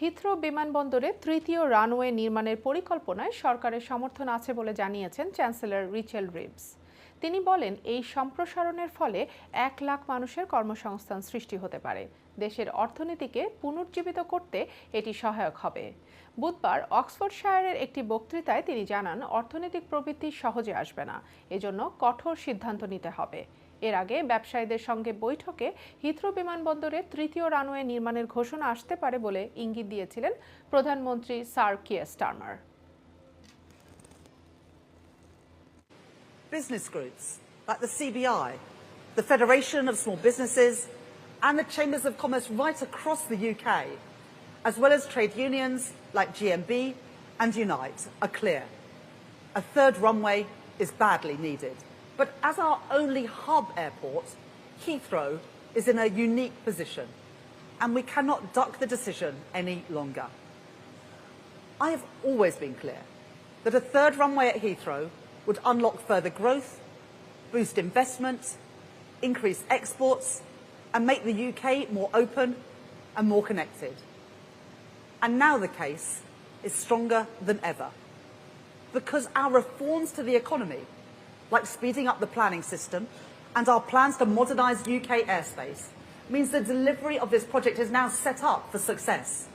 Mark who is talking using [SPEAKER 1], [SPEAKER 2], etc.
[SPEAKER 1] Heathrow বিমানবন্দরে তৃতীয় runway নির্মাণের পরিকল্পনায় সরকারের সমর্থন আছে বলে জানিয়েছেন চ্যান্সেলর রিচেল রিভস। তিনি বলেন, এই সম্প্রসারণের ফলে এক লাখ মানুষের কর্মসংস্থান সৃষ্টি হতে পারে। দেশের অর্থনীতিকে পুনর্জীবিত করতে এটি সহায়ক হবে। বুধবার অক্সফোর্ডশায়ারের একটি বক্তৃতায় তিনি জানান, অর্থনৈতিক প্রবৃদ্ধি সহজে আসবে না। এজন্য কঠোর সিদ্ধান্ত নিতে হবে। এর আগে ব্যবসায়ীদের সঙ্গে বৈঠকে হিথ্রো বিমানবন্দরে তৃতীয় রানওয়ে নির্মাণের ঘোষণা আসতে পারে বলে ইঙ্গিত দিয়েছিলেন প্রধানমন্ত্রী sir Keir Starmer
[SPEAKER 2] business groups like the CBI, the Federation of Small Businesses, and the Chambers of Commerce right across the UK, as well as trade unions like GMB and Unite, are clear. A third runway is badly needed. But as our only hub airport, Heathrow is in a unique position, and we cannot duck the decision any longer. I have always been clear that a third runway at Heathrow would unlock further growth, boost investment, increase exports, and make the UK more open and more connected. And now the case is stronger than ever. Because our reforms to the economy, like speeding up the planning system and our plans to modernise UK airspace, means the delivery of this project is now set up for success.